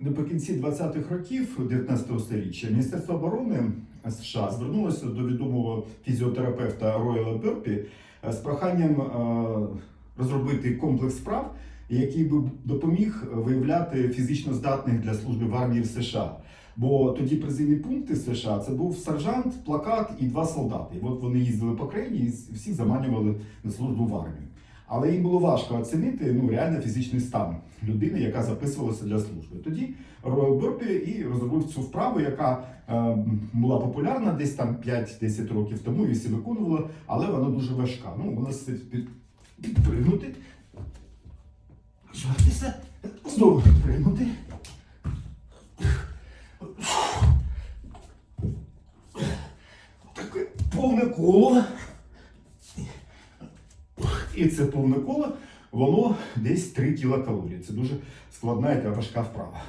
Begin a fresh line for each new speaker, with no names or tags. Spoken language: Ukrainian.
Наприкінці 20-х років 19 століття Міністерство оборони США звернулося до відомого фізіотерапевта Ройла Берпі з проханням е, розробити комплекс справ, який би допоміг виявляти фізично здатних для служби в армії в США. Бо тоді призивні пункти США це був сержант, плакат і два солдати. І от вони їздили по країні і всіх заманювали на службу в армію. Але їм було важко оцінити ну, реально фізичний стан людини, яка записувалася для служби. Тоді Ройл Берпі і розробив цю вправу, яка е, була популярна десь там 5-10 років тому, і всі виконували, але вона дуже важка. Ну, вона під, підпригнути, звертися, знову підпригнути. Таке повне коло. І це повне коло, воно десь 3 кілокалорії. Це дуже складна і важка вправа.